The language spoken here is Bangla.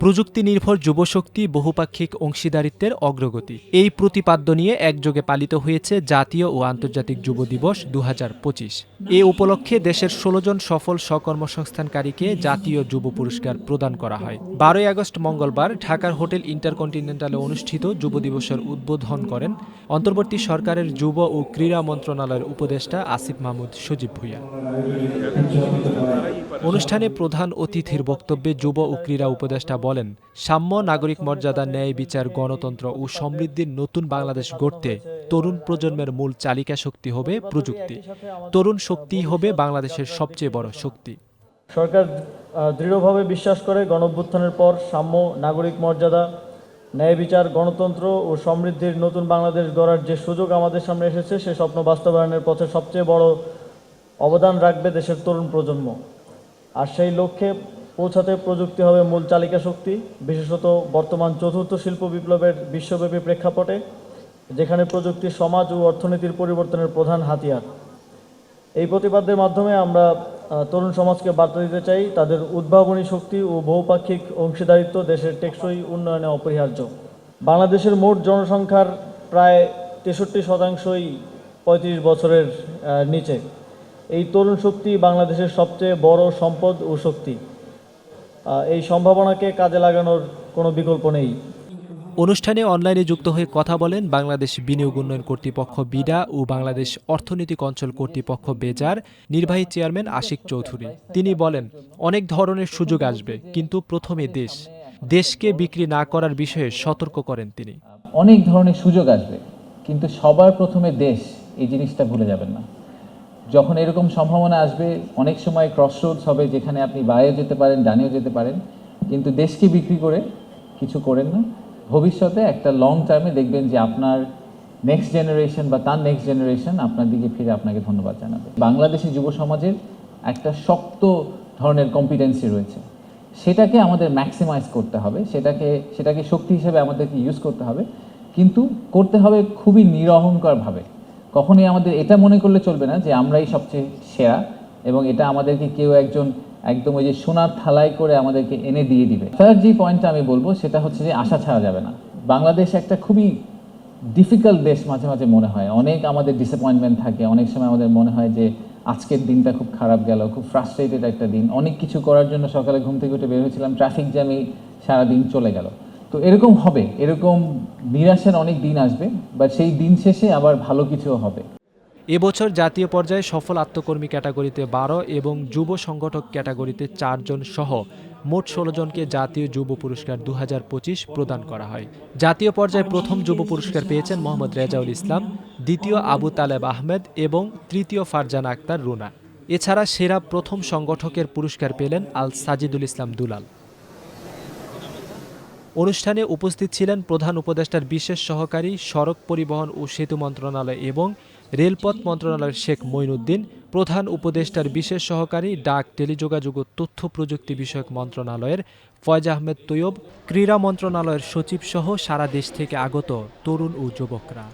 প্রযুক্তি নির্ভর যুবশক্তি বহুপাক্ষিক অংশীদারিত্বের অগ্রগতি। এই প্রতিপাদ্য নিয়ে একযোগে পালিত হয়েছে জাতীয় ও আন্তর্জাতিক যুব দিবস দু হাজার পঁচিশ। এ উপলক্ষে দেশের ষোলো জন সফল স্বকর্মসংস্থানকারীকে জাতীয় যুব পুরস্কার প্রদান করা হয়। বারোই আগস্ট মঙ্গলবার ঢাকার হোটেল ইন্টারকন্টিনেন্টালে অনুষ্ঠিত যুব দিবসের উদ্বোধন করেন অন্তর্বর্তী সরকারের যুব ও ক্রীড়া মন্ত্রণালয়ের উপদেষ্টা আসিফ মাহমুদ সজীব ভুইয়া। অনুষ্ঠানে প্রধান অতিথির বক্তব্যে যুব ও ক্রীড়া উপদেষ্টা বলেন, সাম্য নাগরিক মর্যাদা ন্যায় বিচার, গণতন্ত্র ও সমৃদ্ধির নতুন বাংলাদেশ গড়তে তরুণ প্রজন্মের মূল চালিকা শক্তি হবে প্রযুক্তি। তরুণ শক্তিই হবে বাংলাদেশের সবচেয়ে বড় শক্তি। সরকার দৃঢ়ভাবে বিশ্বাস করে গণঅভ্যুত্থানের পর সাম্য নাগরিক মর্যাদা, ন্যায় বিচার, গণতন্ত্র ও সমৃদ্ধির নতুন বাংলাদেশ গড়ার যে সুযোগ আমাদের সামনে এসেছে, সে স্বপ্ন বাস্তবায়নের পথে সবচেয়ে বড় অবদান রাখবে দেশের তরুণ প্রজন্ম। আর সেই লক্ষ্যে পৌঁছাতে প্রযুক্তি হবে মূল চালিকা শক্তি, বিশেষত বর্তমান চতুর্থ শিল্প বিপ্লবের বিশ্বব্যাপী প্রেক্ষাপটে, যেখানে প্রযুক্তি, সমাজ ও অর্থনীতির পরিবর্তনের প্রধান হাতিয়ার। এই প্রতিবাদের মাধ্যমে আমরা তরুণ সমাজকে বার্তা দিতে চাই, তাদের উদ্ভাবনী শক্তি ও বহুপাক্ষিক অংশীদারিত্ব দেশের টেকসই উন্নয়নে অপরিহার্য। বাংলাদেশের মোট জনসংখ্যার প্রায় তেষট্টি শতাংশই পঁয়ত্রিশ বছরের নিচে। এই তরুণ শক্তি বাংলাদেশের সবচেয়ে বড় সম্পদ ও শক্তি। এই সম্ভাবনাকে কাজে লাগানোর কোনো বিকল্প নেই। অনুষ্ঠানে অনলাইনে যুক্ত হয়ে কথা বলেন বাংলাদেশ বিনিয়োগ উন্নয়ন কর্তৃপক্ষ বিডা ও বাংলাদেশ অর্থনৈতিক অঞ্চল কর্তৃপক্ষ বেজার নির্বাহী চেয়ারম্যান আশিক চৌধুরী। তিনি বলেন অনেক ধরনের সুযোগ আসবে কিন্তু প্রথমে দেশ। দেশকে বিক্রি না করার বিষয়ে সতর্ক করেন তিনি। অনেক ধরনের সুযোগ আসবে কিন্তু সবার প্রথমে দেশ এই জিনিসটা ভুলে যাবেন না। যখন এরকম সম্ভাবনা আসবে, অনেক সময় ক্রসরোডস হবে যেখানে আপনি বাইরে যেতে পারেন, ডানেও যেতে পারেন। কিন্তু দেশকে বিক্রি করে কিছু করেন না। ভবিষ্যতে একটা লং টার্মে দেখবেন যে আপনার নেক্সট জেনারেশন বা তার নেক্সট জেনারেশন আপনার দিকে ফিরে আপনাকে ধন্যবাদ জানাবে। বাংলাদেশি যুব সমাজের একটা শক্ত ধরনের কম্পিটেন্সি রয়েছে। সেটাকে আমাদের ম্যাক্সিমাইজ করতে হবে, সেটাকে সেটাকে শক্তি হিসেবে আমাদেরকে ইউজ করতে হবে। কিন্তু করতে হবে খুবই নিরহংকারভাবে। কখনোই আমাদের এটা মনে করলে চলবে না যে আমরাই সবচেয়ে সেরা এবং এটা আমাদেরকে কেউ একজন একদম ওই যে সোনার থালায় করে আমাদেরকে এনে দিয়ে দিবে। থার্ড যে পয়েন্টটা আমি বলব সেটা হচ্ছে যে আশা ছাড়া যাবে না। বাংলাদেশ একটা খুবই ডিফিকাল্ট দেশ মাঝে মাঝে মনে হয়। অনেক আমাদের ডিসঅ্যাপয়েন্টমেন্ট থাকে, অনেক সময় আমাদের মনে হয় যে আজকের দিনটা খুব খারাপ গেল, খুব ফ্রাস্ট্রেটেড একটা দিন। অনেক কিছু করার জন্য সকালে ঘুম থেকে উঠে বের হয়েছিলাম ট্রাফিক জ্যামে সারাদিন চলে গেল। তো এরকম হবে, এরকম নিরাশের অনেক দিন আসবে বাট সেই দিন শেষে আবার ভালো কিছু হবে। এবছর জাতীয় পর্যায়ে সফল আত্মকর্মী ক্যাটাগরিতে বারো এবং যুব সংগঠক ক্যাটাগরিতে চারজন সহ মোট ষোলো জনকে জাতীয় যুব পুরস্কার দু হাজার পঁচিশ প্রদান করা হয়। জাতীয় পর্যায়ে প্রথম যুব পুরস্কার পেয়েছেন মোহাম্মদ রেজাউল ইসলাম, দ্বিতীয় আবু তালেব আহমেদ এবং তৃতীয় ফারজানা আক্তার রুনা। এছাড়া সেরা প্রথম সংগঠকের পুরস্কার পেলেন আল সাজিদুল ইসলাম দুলাল। অনুষ্ঠানে উপস্থিত ছিলেন প্রধান উপদেষ্টার বিশেষ সহকারী, সড়ক পরিবহন ও সেতু মন্ত্রণালয় এবং রেলপথ মন্ত্রণালয়ের শেখ মঈনুদ্দিন, প্রধান উপদেষ্টার বিশেষ সহকারী, ডাক, টেলিযোগাযোগ ও তথ্য প্রযুক্তি বিষয়ক মন্ত্রণালয়ের ফয়জ আহমেদ তৈয়ব, ক্রীড়া মন্ত্রণালয়ের সচিব সহ সারা দেশ থেকে আগত তরুণ ও যুবকরা।